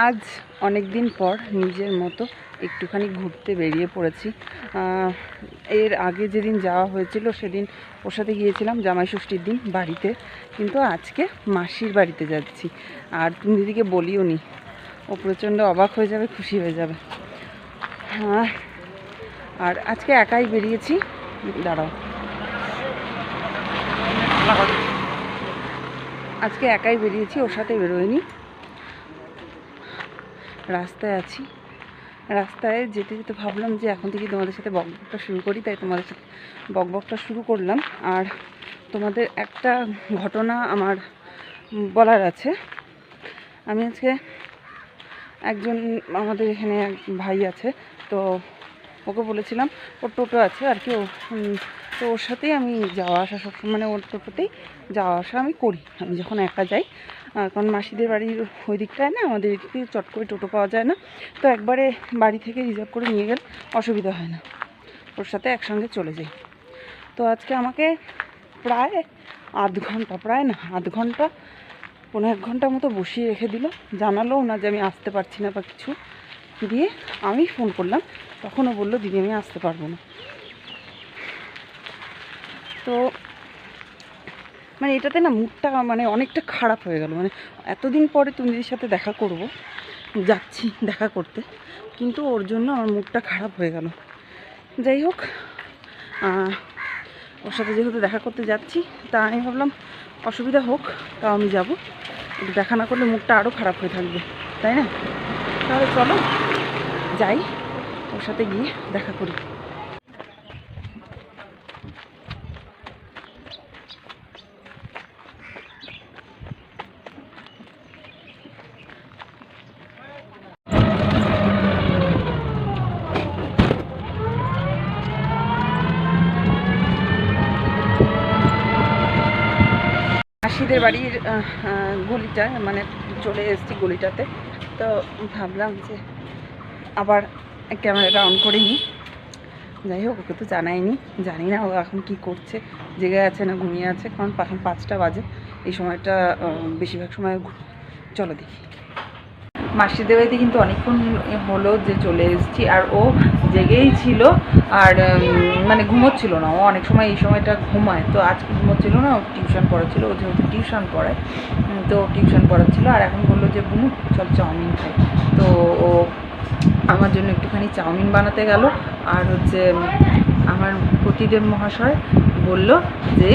আজ অনেক দিন পর নিজের মতো একটুখানি ঘুরতে বেরিয়ে পড়েছি। এর আগে যেদিন যাওয়া হয়েছিল সেদিন ওর সাথে গিয়েছিলাম জামাই ষষ্ঠীর দিন বাড়িতে। কিন্তু আজকে মাসির বাড়িতে যাচ্ছি। আর তুমি দিদিকে বলিও নি, ও প্রচণ্ড অবাক হয়ে যাবে, খুশি হয়ে যাবে। হ্যাঁ আর আজকে একাই বেরিয়েছি। দাঁড়াও। আজকে একাই বেরিয়েছি, ওর সাথে বেরোয়নি। রাস্তায় আছি। রাস্তায় যেতে যেতে ভাবলাম যে এখন থেকে তোমাদের সাথে বকবকটা শুরু করি, তাই তোমাদের সাথে বকবকটা শুরু করলাম। আর তোমাদের একটা ঘটনা আমার বলার আছে। আমি আজকে একজন, আমাদের এখানে এক ভাই আছে, তো ওকে বলেছিলাম, ওর টোটো আছে আর কি, ও তো ওর সাথেই আমি যাওয়া আসা সব মানে ওর টোটোতেই যাওয়া আসা আমি করি। আমি যখন একা যাই কারণ মাসিদের বাড়ির ওই দিকটায় না, আমাদের এদিকে চট করে টোটো পাওয়া যায় না। তো একবারে বাড়ি থেকে রিজার্ভ করে নিয়ে গেলে অসুবিধা হয় না। ওর সাথে একসঙ্গে চলে যাই। তো আজকে আমাকে প্রায় আধ ঘণ্টা, প্রায় না, আধ ঘণ্টা পনেরো এক ঘণ্টার মতো বসিয়ে রেখে দিল। জানালোও না যে আমি আসতে পারছি না বা কিছু। দিয়ে আমি ফোন করলাম। তখনও বলল, দিদি, আমি আসতে পারব না। তো মানে এটাতে না মুডটা মানে অনেকটা খারাপ হয়ে গেল। মানে এতদিন পরে তুমি দিদির সাথে দেখা করব, যাচ্ছি দেখা করতে, কিন্তু ওর জন্য আমার মুডটা খারাপ হয়ে গেল। যাই হোক ওর সাথে যেহেতু দেখা করতে যাচ্ছি, তা আমি ভাবলাম অসুবিধা হোক তাও আমি যাব। দেখা না করলে মুখটা আরও খারাপ হয়ে থাকবে, তাই না? তাহলে চলো, যাই, ওর সাথে গিয়ে দেখা করি। মাসিদের বাড়ির গলিটা মানে চলে এসেছি গলিটাতে। তো ভাবলাম যে আবার ক্যামেরাটা অন করে নিই। যাই হোক, ওকে তো জানাইনি। জানি না ও এখন কি করছে, জেগে আছে না ঘুমিয়ে আছে। কারণ এখন পাঁচটা বাজে। এই সময়টা বেশিরভাগ সময় চলো দেখি। মাসিদের বাড়িতে কিন্তু অনেকক্ষণ হলো যে চলে এসেছি, আর ও জেগেই ছিল, আর মানে ঘুমোচ্ছিল না। ও অনেক সময় এই সময়টা ঘুমায়, তো আজকে ঘুমোচ্ছিল না, ও টিউশন পড়াচ্ছিল, ও যেহেতু টিউশন পড়ায় তো টিউশন পড়াচ্ছিল, আর এখন বলল যে, বুনু, চল চাউমিন খাই। তো ও আমার জন্য একটুখানি চাউমিন বানাতে গেল, আর হচ্ছে আমার প্রতিদেব মহাশয় বলল যে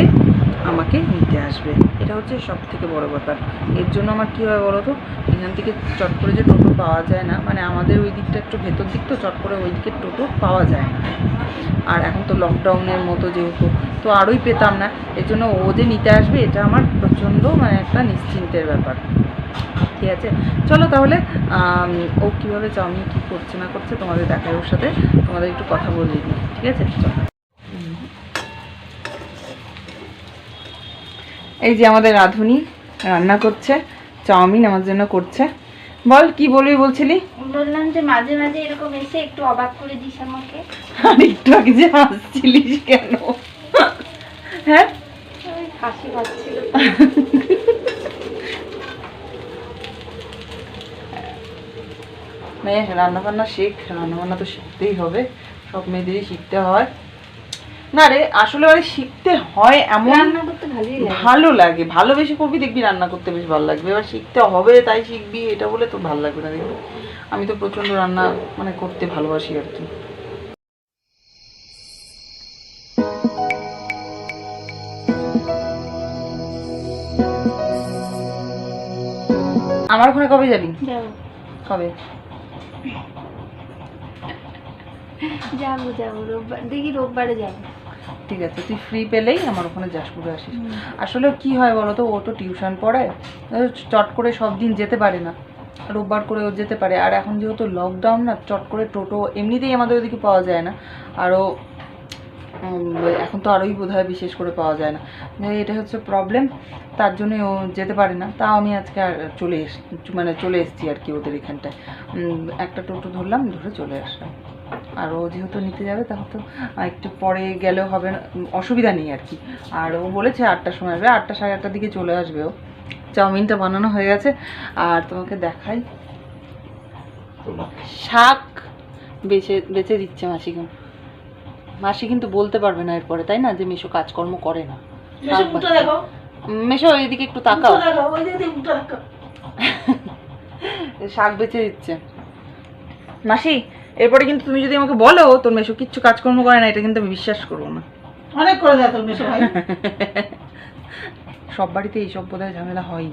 আমাকে নিতে আসবে। এটা হচ্ছে সব থেকে বড় ব্যাপার। এর জন্য আমার কী হয় বলো তো এখান থেকে চট করে যে টোটো পাওয়া যায় না মানে আমাদের ওই দিকটা একটু ভেতর দিক তো, চট করে ওই দিকে টোটো পাওয়া যায় না। আর এখন তো লকডাউনের মতো যেহেতু, তো আরোই পেতাম না। এর জন্য ও যে নিতে আসবে, এটা আমার প্রচণ্ড মানে একটা নিশ্চিন্তের ব্যাপার। ঠিক আছে? চলো তাহলে ও কীভাবে চাউমিন কী করছে না করছে তোমাদের দেখায় ওর সাথে। তোমাদের একটু কথা বলিয়ে দিই। ঠিক আছে? চলো। এই যে আমাদের রাঁধুনি রান্না করছে চাউমিন আমার জন্য করছে। বল কি বলবি বলছিলি? বললাম যে মাঝে মাঝে এরকম এসে একটু অবাক করে দিস আমাকে। আর একটু আগে যে হাসছিলিস কেন? হ্যাঁ? হাসি পাচ্ছিল। মেয়ে রান্না বান্না শেখ রান্না বান্না তো শিখতেই হবে। সব মেয়েদেরই শিখতে হয়। না রে আসলে মানে শিখতে হয় এমন রান্না করতে ভালোই লাগে। ভালো লাগে। ভালোবেসে করবি দেখবি রান্না করতে বেশ ভালো লাগবে। এবার শিখতে হবে তাই শিখবি এটা বলে তো ভালো লাগবে না দেখবি? আমি তো প্রচণ্ড রান্না মানে করতে ভালোবাসি আর কি। আমার ওখানে কবে যাবি। কবে? যাব যাব রোববার দেখি রোববারে যাব। ঠিক আছে তুই ফ্রি পেলেই আমার ওখানে যাস ঘুরে আসিস। আসলে কি হয় বলো তো ও তো টিউশন পড়ায় চট করে সব দিন যেতে পারে না। রোববার করে ও যেতে পারে। আর এখন যেহেতু লকডাউন না চট করে টোটো এমনিতেই আমাদের ওদিকে পাওয়া যায় না। আরও এখন তো আরোই বোধ হয় বিশেষ করে পাওয়া যায় না। যাই এটা হচ্ছে প্রবলেম তার জন্যই ও যেতে পারে না। তাও আমি আজকে আর চলে এস মানে চলে এসেছি আর কি ওদের এখানটায়। একটা টোটো ধরলাম ধরে চলে আসলাম। আর ও যেহেতু নিতে যাবে তখন তো একটু পরে গেলেও হবে না অসুবিধা নেই আর কি। আর ও বলেছে আটটার সময় আসবে আটটা সাড়ে আটটার দিকে চলে আসবে ও। চাউমিনটা বানানো হয়ে গেছে। আর তোমাকে দেখাই। শাক বেছে বেছে দিচ্ছে মাসি কিন্তু। মাসি কিন্তু বলতে পারবে না এরপরে তাই না? যে মেশো কাজকর্ম করে না। মেশো এদিকে একটু তাকাও। শাক বেছে দিচ্ছে। মাসি এরপরে কিন্তু তুমি যদি আমাকে বলো তোর মেশো কিচ্ছু কাজকর্ম করে না এটা কিন্তু আমি বিশ্বাস করব না। অনেক করে দেয় তোর মেশো ভাই। সব বাড়িতে এইসব বোধহয় ঝামেলা হয়ই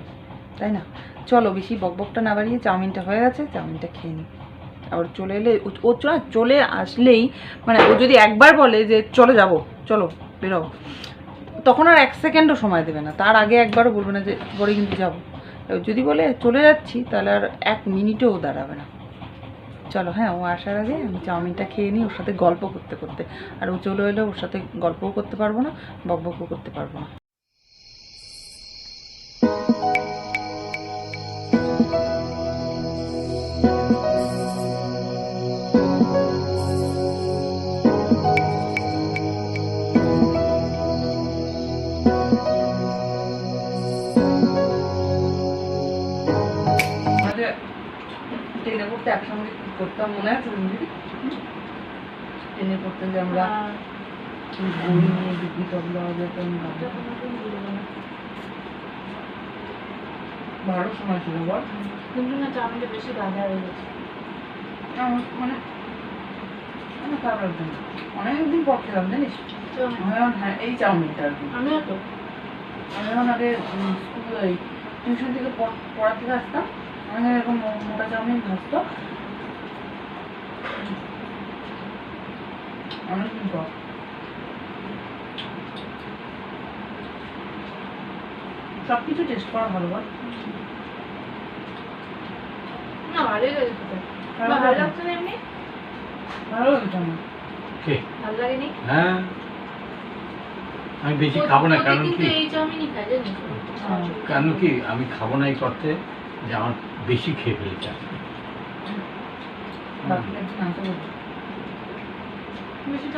তাই না? চলো বেশি বকবকটা না বাড়িয়ে চাউমিনটা হয়ে গেছে চাউমিনটা খেয়ে নিই আবার চলে এলে ও- চলে আসলেই মানে ও যদি একবার বলে যে চলো যাব চলো বেরোবো তখন আর এক সেকেন্ডও সময় দেবে না। তার আগে একবারও বলবে না যে পরে কিন্তু যাব। যদি বলে চলে যাচ্ছি তাহলে আর এক মিনিটেও দাঁড়াবে না। চলো হ্যাঁ ও আসার আগে আমি চাউমিনটা খেয়ে নিই, ওর সাথে গল্প করতে করতে। আর ও চলে এলে, ওর সাথে গল্পও করতে পারব না, বকবকও করতে পারব না। পড়তে একসঙ্গে করতাম মনে আছে দিদি ট্রেনে পড়তে যে আমরা বই নিয়ে করল যেতাম ভালো সময় ছিল বল। কিন্তু না চাউমিনটা বেশি গাঁদা হয়ে গেছে। মানে আমার খারাপ লাগছে না। অনেকদিন পর খেলাম জানিস? হ্যাঁ এই চাউমিনটা আর কি। আমিও তো। আমি যখন আগে স্কুল টিউশন থেকে পড়া থেকে আসতাম। আমি এরকম মোটা চাউমিন ভাজতো। অনেকদিন পর। সব কিছু টেস্ট করা ভালো বল। না ভালোই লেগেছে ভালো লাগছে না এমনি? ভালো লাগছে আমার কে? ভালো লাগেনি? হ্যাঁ। আমি বেশি খাব না কারণ কি। কারণ কি? আমি খাব না এই করতে। যে আমার বেশি খেয়ে ফেলেছে। বেশি